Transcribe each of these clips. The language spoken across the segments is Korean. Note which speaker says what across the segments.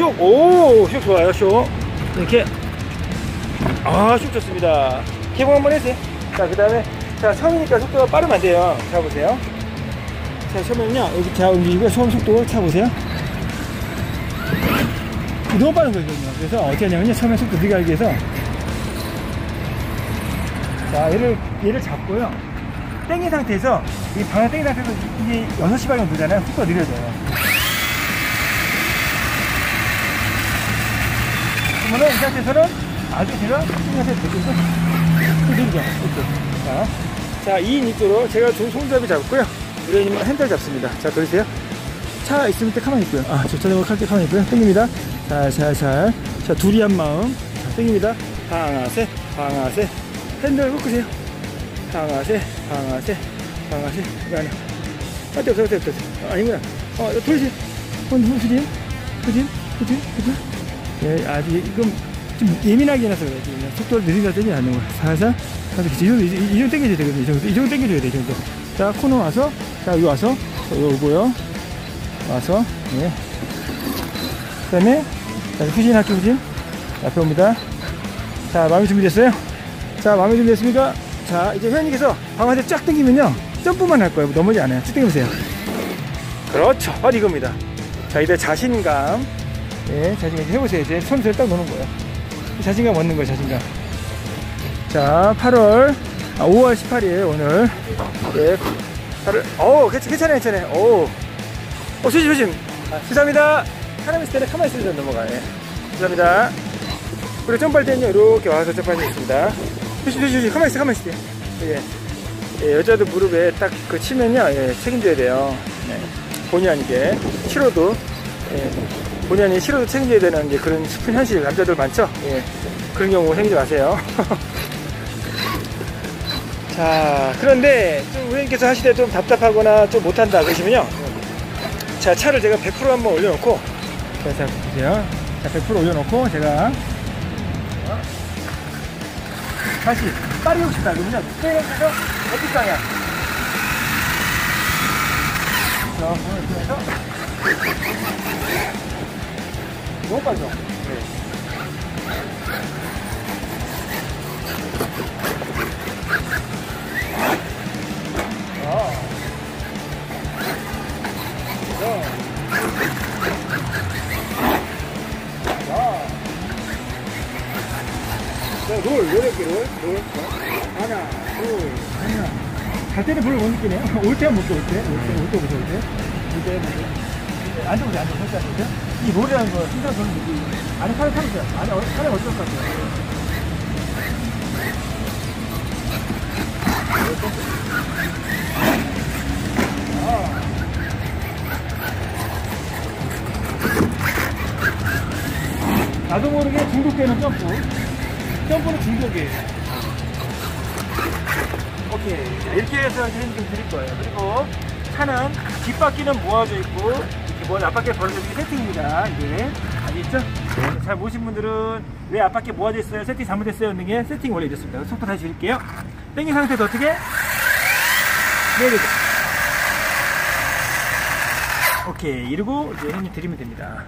Speaker 1: 슉! 오! 슉 좋아요, 슉. 이렇게. 아, 슉 좋습니다. 개봉 한번 해주세요. 자, 그 다음에, 자, 처음이니까 속도가 빠르면 안 돼요. 자, 보세요. 자, 처음에는요, 여기 자, 움직이고, 처음 속도 차보세요. 너무 빠른 거거든요. 그래서 어떻게 하냐면요, 처음에 속도 느리게 하기 위해서. 자, 얘를, 얘를 잡고요. 땡긴 상태에서, 이 방향 땡긴 상태에서 이게 6시 방향 돌잖아요. 속도가 느려져요. 그러면은 이 상태에서는 아주 제가 되겠어. 느리죠. 이렇게. 자, 자, 2인 2조로 제가 두 손잡이 잡고요. 우리님은 핸들 잡습니다. 자, 돌리세요. 차 있으면 때 가만히 있고요. 아, 저 자전거 탈때 가만히 있고요. 땡깁니다. 잘, 잘, 잘. 자, 둘이 한 마음. 자, 땡깁니다. 하나, 셋, 하나, 셋. 핸들 꺾으세요. 하나, 셋, 하나, 셋, 하나, 셋. 왜안 해? 아, 됐어, 됐어, 됐어. 아, 아니구나. 어, 돌리세요. 어, 후진, 후진, 후진, 후진. 예, 아직 이금 좀 예민하게 해놔서 그래. 지금 속도를 느리다 땡기지 않는 거야. 살살, 살살. 이 정도, 이, 이 정도 땡겨줘야 되거든요. 이 정도, 이 정도 땡겨줘야 돼, 이 정도. 자, 코너 와서, 자, 여기 와서, 여기 오고요. 와서, 예. 그 다음에, 자, 후진 할게요, 후진. 앞에 옵니다. 자, 마음이 준비됐어요? 자, 마음이 준비됐습니까? 자, 이제 회원님께서 방아쇠 쫙 당기면요. 점프만 할 거예요. 넘어지 않아요. 쭉 당겨보세요. 그렇죠. 바로 이겁니다. 자, 이제 자신감. 예, 자신감 해보세요. 이제 손을 딱 놓는 거예요. 자신감 얻는 거예요, 자신감. 자, 8월, 아, 5월 18일 오늘. 예, 8월, 오, 괜찮아요, 괜찮아요. 오. 어, 조심, 조심. 아, 죄송합니다. 있을 때는 가만히 있으면 넘어가요. 예. 죄송합니다. 그리고 점프할 때는요, 이렇게 와서 점프할 수 있습니다. 조심, 조심, 조심. 가만히 있어, 가만히 있어. 예. 예, 여자도 무릎에 딱 그 치면요, 예, 책임져야 돼요. 네. 본의 아니게. 싫어도, 예, 본의 아니게 싫어도 책임져야 되는 게 그런 슬픈 현실, 남자들 많죠? 예. 그런 경우 생기지 마세요. 자, 그런데 좀 우연님께서 하실 때좀 답답하거나 좀 못한다 그러시면요. 자, 차를 제가 100% 한번 올려놓고, 자, 자, 보세요. 자, 100% 올려놓고, 제가, 다시, 빠르고 싶다. 그러면요. 때려서 어디 방향? 자, 해서, 너무 빠르죠? 네. 롤, 개 롤, 롤. 하나, 둘, 하나. 갈 때는 별로 못 느끼네요. 올 때는 못 돼, 올 때. 올 때, 올때 보세요, 올 때. 올 때, 올 때. 앉아 보세요, 앉아보세요, 절대 앉아 보세요. 이 롤이라는 거, 심장 도는 느낌. 안에 사람 타보세요. 안에, 어- 사람 어떨 것 같아요? 나도 모르게 중독되는 점프. 점프는 중독이에요. 오케이. 자, 이렇게 해서 힘좀 드릴 거예요. 그리고 차는 뒷바퀴는 모아져 있고, 뭐 앞바퀴 게 세팅입니다. 이게. 아시겠죠? 네, 잘 모신 분들은 왜 앞바퀴 모아져 있어요? 세팅 잘못했어요? 있는 게 세팅 원래 이렇습니다. 속도 다시 드릴게요. 땡긴 상태에서 어떻게? 네, 네. 오케이. 이러고 이제 형님 드리면 됩니다.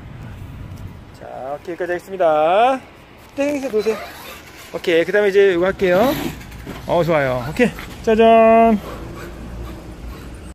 Speaker 1: 자, 오케이, 여기까지 하겠습니다. 땡기서 놓으세요. 오케이, 그 다음에 이제 이거 할게요. 어, 좋아요. 오케이. 짜잔.